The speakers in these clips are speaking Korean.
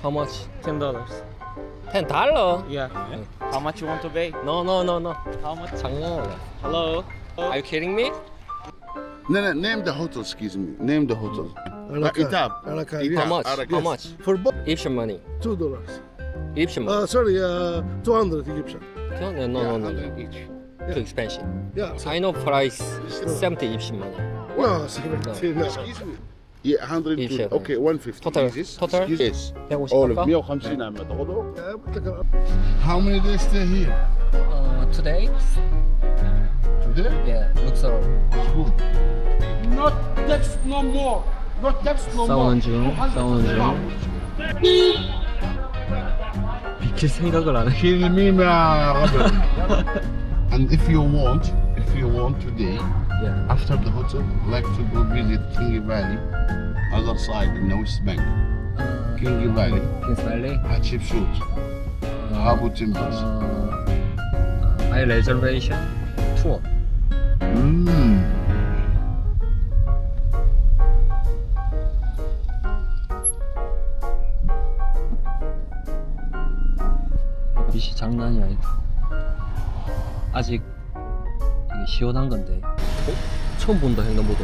Taxi? Okay. How much? Ten dollars. Ten dollar? Yeah. How much you want to pay? No, no, no, no. How much? 장난하네. Hello? Are you kidding me? No, no, name the hotel, excuse me. Name the hotel. Arakan. Itab. Arakan, Itab. yes. How much? Arakan. How much? For both, Egyptian money. two dollars. Egyptian money. Uh, sorry, uh, 200 Egyptian. no, no, no, Yeah, no, no. 100 each. Too expensive. Yeah. I know price 70 Egyptian money. No, 70, no. Excuse me. Yeah, 100. Each, to- yeah. Okay, 150. Total- Is this? total? Excuse Yes. 150 All of 할까? 150 عم تاخده. Yeah, but like, uh, How many days stay here? Uh, today? Today? Yeah, looks alright. Good. Not text no more. Not text no more. 싸우는 중, 싸우는 중. 비킬 생각을 안 해. Kill me مع ربع. And if you want, if you want today, Yeah. after the hotel, like to go visit King Valley, other side in the West Bank. King Valley, 킹스밸리. Hatshepsut, Abu Timbers. 어, I reservation 투어. Mm. 빛이 장난이 아니다. 아직 이게 시원한 건데. 어? 처음 본다 횡단보도.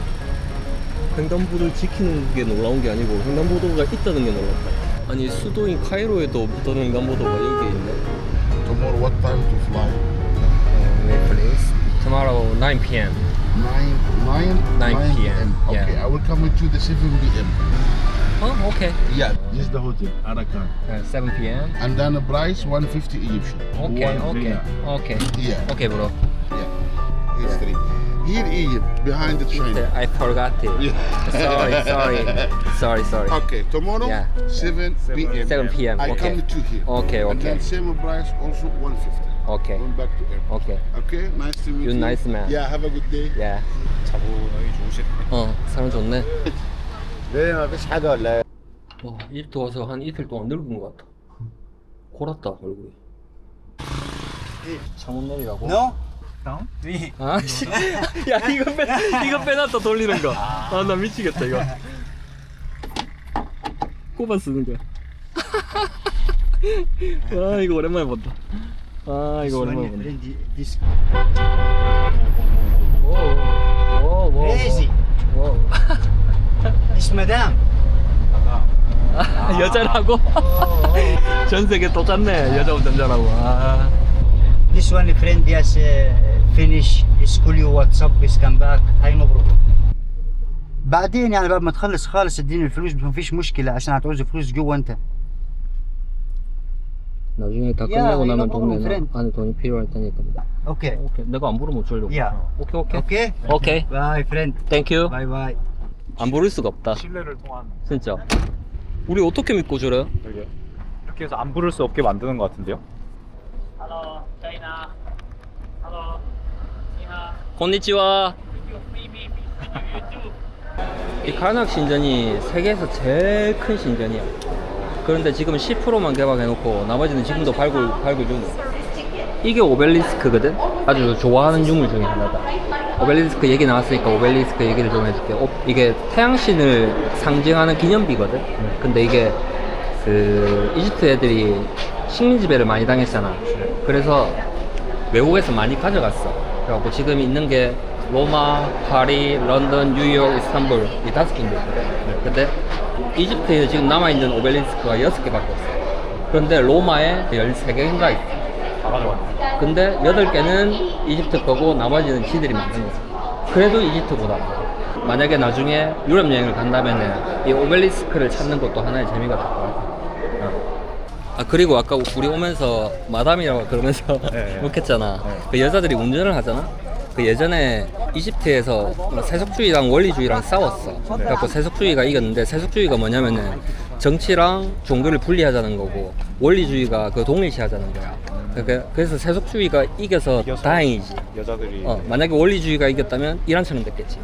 횡단보도를 지키는 게 놀라운 게 아니고 횡단보도가 있다는 게 놀랍다. 아니 수도인 카이로에도 없던 횡단보도가 여기 있네. Tomorrow, what time to fly? Wait please. Tomorrow 9 p.m. 9, 9, 9 p.m., Okay, yeah. I will come with you the 7 p.m. 어, 오케이. Yeah, this is the hotel, Arakan. 네, 7 p.m. And then the price 150 Egyptian. 오케이, One 오케이, villa. 오케이. Yeah, 오케이, bro. yeah. It's three. Here, Egypt, behind the train. I forgot it. Yeah. Sorry, sorry, sorry, sorry. Okay, tomorrow, Yeah. 7 p.m. 7 p.m. I Okay. come to here. Okay, And okay. then same price, also 150. Okay, Going back to airport. okay. Okay, nice to meet You you. nice man. Yeah, have a good day. Yeah. 자본이 좋으시네. 어, 사람 좋네. 왜 나도 사달래? 와 이집트 와서 한 이틀 동안 늙은 것 같아. 골았다 얼굴이. 잘못 내리라고? No? 아씨. 야 이거 빼 이거 빼놨다 돌리는 거아 나 미치겠다 이거. 꼽아 쓰는 거야. 아 이거 오랜만에 본다. 아 이거 오랜만에 본다. Then 오오오. This madam. 아, 여자라고? 전 세계 똑같네, 여자 운전자라고. 아. This one friend yes uh, finish school you WhatsApp بس come back هاي no problem. بعدين يعني بعد ما تخلص خالص اديني الفلوس ما فيش مشكلة عشان هتعوز فلوس جوا انت. 나중에 다 야, 끝내고 이거 나면 먹으면 돈 내놔. friend. 안에 돈이 필요할 테니까. اوكي. 오케이. 내가 안 부르면 어쩌려고. 야. 오케이, 오케이. اوكي. 오케이. باي فريند. 땡큐. باي باي. 안 부를 수가 없다. 신뢰를 통한 진짜. 우리 어떻게 믿고 저래? 되게 이렇게 해서 안 부를 수 없게 만드는 것 같은데요? Hello, China. Hello. 你好。konnichiwa. You free me, you too. 이 카낙 신전이 세계에서 제일 큰 신전이야. 그런데 지금 10%만 개방해놓고 나머지는 지금도 발굴 발굴 중이야. 이게 오벨리스크거든. 아주 좋아하는 유물 중에 하나다. 오벨리스크 얘기 나왔으니까 오벨리스크 얘기를 좀 해줄게. 오, 이게 태양신을 상징하는 기념비거든. 근데 이게 그 이집트 애들이 식민 지배를 많이 당했잖아. 그래서 외국에서 많이 가져갔어. 그래갖고 지금 있는 게 로마, 파리, 런던, 뉴욕, 이스탄불 이 다섯 군데 있거든. 근데 이집트에 지금 남아있는 오벨리스크가 여섯 개밖에 없어. 그런데 로마에 13개인가 있어. 다 가져갔네. 근데 8개는 이집트 거고 나머지는 지들이 만든 거지. 그래도 이집트보다. 만약에 나중에 유럽 여행을 간다면은 이 오벨리스크를 찾는 것도 하나의 재미가 될 것 같아. 어. 아 그리고 아까 우리 오면서 마담이라고 그러면서 네. 욕했잖아. 네. 그 여자들이 운전을 하잖아. 그 예전에 이집트에서 세속주의랑 원리주의랑 싸웠어. 그래갖고 세속주의가 이겼는데 세속주의가 뭐냐면은 정치랑 종교를 분리하자는 거고 원리주의가 그 동일시하자는 거야. 그러니까 그래서 세속주의가 이겨서 이겨서 다행이지. 여자들이 어, 만약에 원리주의가 이겼다면 이란처럼 됐겠지.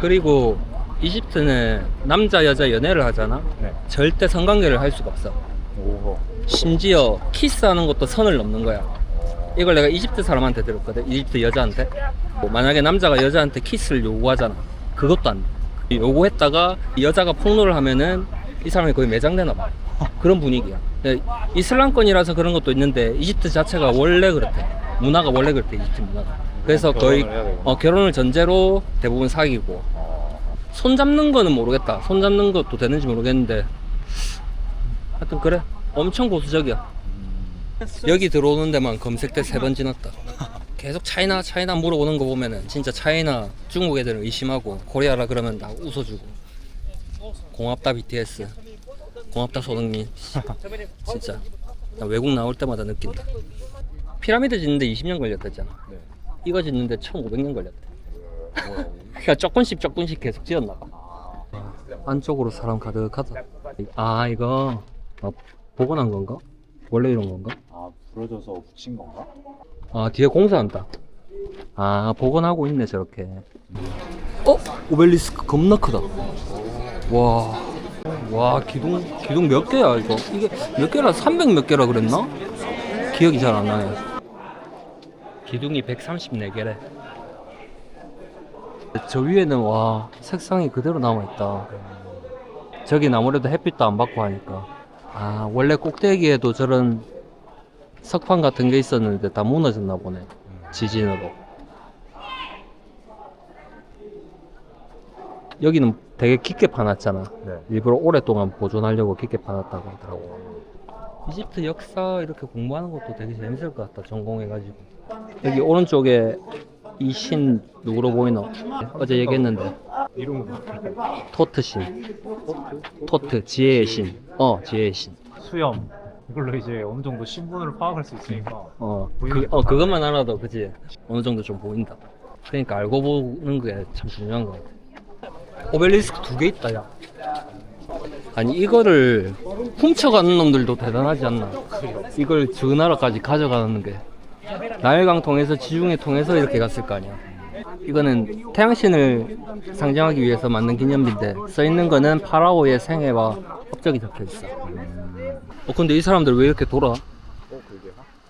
그리고 이집트는 남자 여자 연애를 하잖아. 네. 절대 성관계를 할 수가 없어. 오. 심지어 키스하는 것도 선을 넘는 거야. 이걸 내가 이집트 사람한테 들었거든. 이집트 여자한테. 뭐 만약에 남자가 여자한테 키스를 요구하잖아. 그것도 안 돼. 요거 했다가 이 여자가 폭로를 하면은 이 사람이 거의 매장되나 봐. 그런 분위기야. 근데 이슬람권이라서 그런 것도 있는데 이집트 자체가 원래 그렇대. 문화가 원래 그렇대 이집트 문화가. 그래서 거의 결혼을. 어, 결혼을 전제로 대부분 사귀고 손 잡는 거는 모르겠다. 손 잡는 것도 되는지 모르겠는데 하여튼 그래. 엄청 보수적이야. 여기 들어오는 데만 검색대 세번 지났다. 계속 차이나 차이나 물어보는 거 보면은 진짜 차이나 중국 애들은 의심하고 코리아라 그러면 다 웃어주고 고맙다 BTS 고맙다 손흥민 진짜. 나 외국 나올 때마다 느낀다. 피라미드 짓는데 20년 걸렸다잖아. 네. 이거 짓는데 1500년 걸렸대. 그러니까 조금씩 조금씩 계속 지었나 봐. 안쪽으로 사람 가득하다. 아 이거 아, 복원한 건가? 원래 이런 건가? 아 부러져서 붙인 건가? 아 뒤에 공사한다. 아 복원하고 있네 저렇게. 어? 오벨리스크 겁나 크다. 와, 와 기둥 기둥 몇 개야 이거? 이게 몇 개라 300 몇 개라 그랬나? 기억이 잘 안 나네. 기둥이 134개래. 저 위에는 와 색상이 그대로 남아 있다. 저긴 아무래도 햇빛도 안 받고 하니까. 아 원래 꼭대기에도 저런 석판 같은 게 있었는데 다 무너졌나 보네 지진으로. 여기는 되게 깊게 파놨잖아. 네. 일부러 오랫동안 보존하려고 깊게 파놨다고 하더라고. 이집트 역사 이렇게 공부하는 것도 되게 재밌을 것 같다 전공해가지고. 여기 오른쪽에 이 신 누구로 보이노? 어제 얘기했는데. 이름 토트 신. 토트 지혜의 신 어 지혜의 신. 수염. 이걸로 이제 어느 정도 신분을 파악할 수 있으니까. 어, 그, 어 그것만 알아도 그지? 어느 정도 좀 보인다. 그러니까 알고 보는 게 참 중요한 것 같아. 오벨리스크 두 개 있다 야. 아니 이거를 훔쳐가는 놈들도 대단하지 않나? 이걸 저 나라까지 가져가는 게 나일강 통해서 지중해 통해서 이렇게 갔을 거 아니야. 이거는 태양신을 상징하기 위해서 만든 기념비인데 써 있는 거는 파라오의 생애와 업적이 적혀 있어. 어 근데 이 사람들 왜 이렇게 돌아?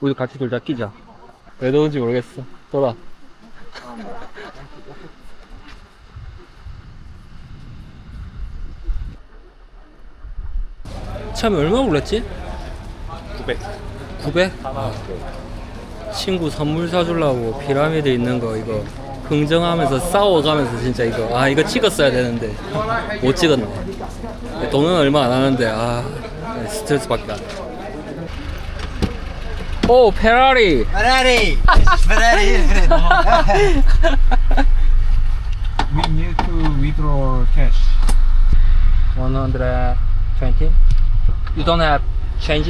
우리 같이 돌자 끼자. 왜 도는지 모르겠어. 돌아. 처음에 얼마 올랐지? 900. 900? 하나. 친구 선물 사주려고 피라미드 있는 거 이거 긍정하면서 싸워가면서 진짜 이거 아 이거 찍었어야 되는데 못 찍었네 돈은 얼마 안 하는데 아 스트레스 받다 오 페라리 페라리 페라리 We need to withdraw cash 120 You don't have change?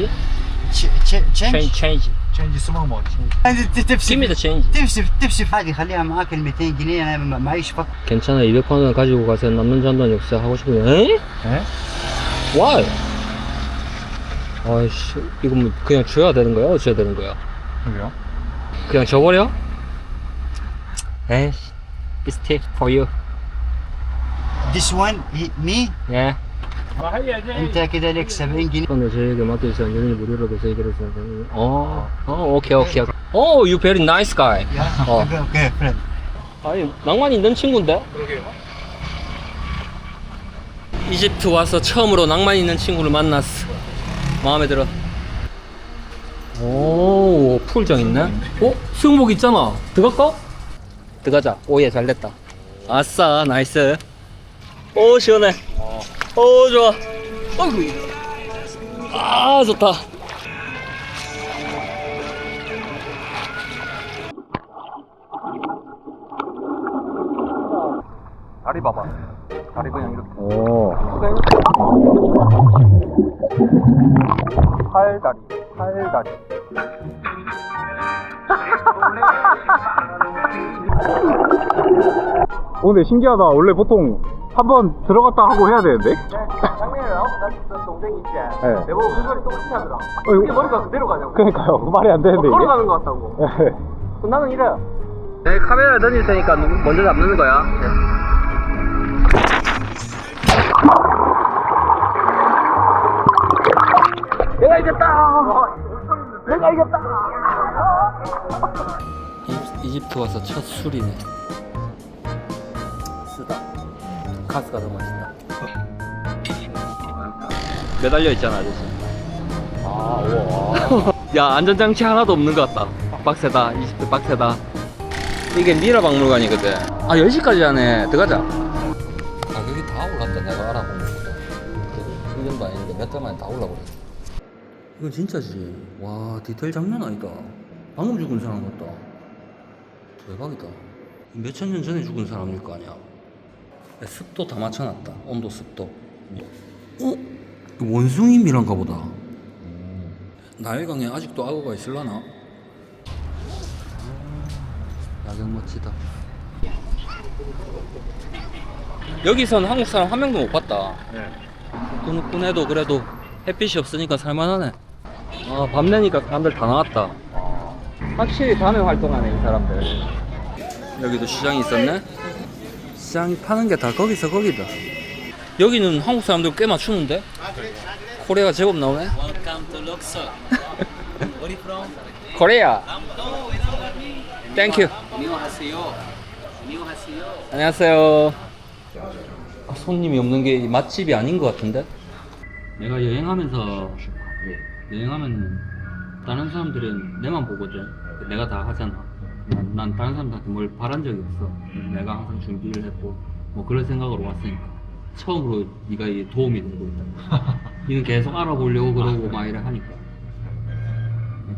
تشنج Change change change small money Give me the تفسف change تفسف تفسف هذه خليها معاك ال 200 جنيه انا ما- معيش فقط 괜찮아 200원은 가지고 가서 남는 잔돈 역사 하고 싶으면 에? 에? Why? 아이씨 이거 뭐 그냥 줘야 되는 거야? 어째야 되는 거야? 왜요? 그냥 줘버려? 에이씨 It's tip for you This one he, me 예 انت كده لك 70 جنيه 근데 저에게 맡겨주세요 연인이 무료로 돼서 얘기를 해서 어, 어 오케이 오케이 오 you very nice guy 어. اوكي اوكي فريند 아니 낭만 있는 친구인데? 이집트 와서 처음으로 낭만 있는 친구를 만났어 마음에 들어 오 풀장 있네 어? 수영복 있잖아 들어갈까? 들어가자 오예 잘됐다 아싸 나이스 오 시원해 오 좋아. 어이구 아 좋다. 다리 봐봐. 다리 그냥 이렇게. 오. 팔다리 팔다리 오, 근데 신기하다. 원래 보통 한 번 들어갔다 하고 해야 되는데? 장면이랑 나 동생이 있지 네. 내보고 그 소리 똑같이 하더라 어, 이거- 머리가 그대로 가냐고 그러니까요. 말이 안 되는데, 이게? 걸어가는 것 같다고 네. 나는 이래 내 카메라 던질 테니까 누- 먼저 잡는 거야 내가 이겼다 내가 이겼다 이집트 와서 첫 술이네 카스가 더 맛있다. 매달려 있잖아, 아저씨. 아 우와 야, 안전장치 하나도 없는 것 같다. 빡세다. 20대 빡세다. 이게 미라 박물관이거든. 아, 10시까지 하네. 들어가자. 가격이 다 올랐다. 내가 알아본 것보다. 1년도 아닌데 몇 달 만에 다 올라버렸어. 이건 진짜지. 와, 디테일 장난 아니다. 방금 죽은 사람 같다. 대박이다. 몇 천 년 전에 죽은 사람일 거 아니야. 습도 다 맞춰놨다. 온도, 습도. 어? 원숭이 미란가 보다. 나일강에 아직도 악어가 있을라나? 야경 멋지다. 여기선 한국 사람 한 명도 못 봤다. 후끈후끈해도 그래도 햇빛이 없으니까 살만하네. 아, 밤 되니까 사람들 다 나왔다. 확실히 밤에 활동하네, 이 사람들. 여기도 시장이 있었네? 시장이 파는 게 다 거기서 거기다. 여기는 한국 사람들 꽤 맞추는데? 코리아가 제법 나오네? Welcome to Luxor. Where are you from? 코리아. 땡큐. 안녕하세요. 아, 손님이 없는 게 맛집이 아닌 것 같은데? 내가 여행하면서 여행하면 다른 사람들은 내만 보거든. 내가 다 하잖아. 난, 난 다른 사람들한테 뭘 바란 적이 없어. 내가 항상 준비를 했고 뭐 그런 생각으로 왔으니까 처음으로 네가 이 도움이 되고 있다. 니는 계속 알아보려고 그러고 막 이래 하니까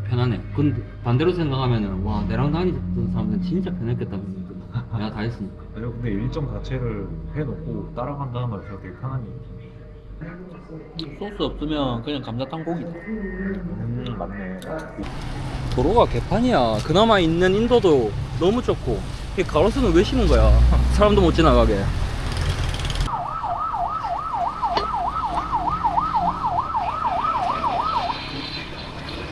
편하네. 근데 반대로 생각하면은 와 내랑 다니던 사람들은 진짜 편했겠다. 내가 다 했으니까. 근데 일정 자체를 해놓고 따라간다는 말 제가 되게 편하니 소스 없으면 그냥 감자탕 고기다. 음 맞네 도로가 개판이야. 그나마 있는 인도도 너무 좁고 이 가로수는 왜 심은 거야? 사람도 못 지나가게.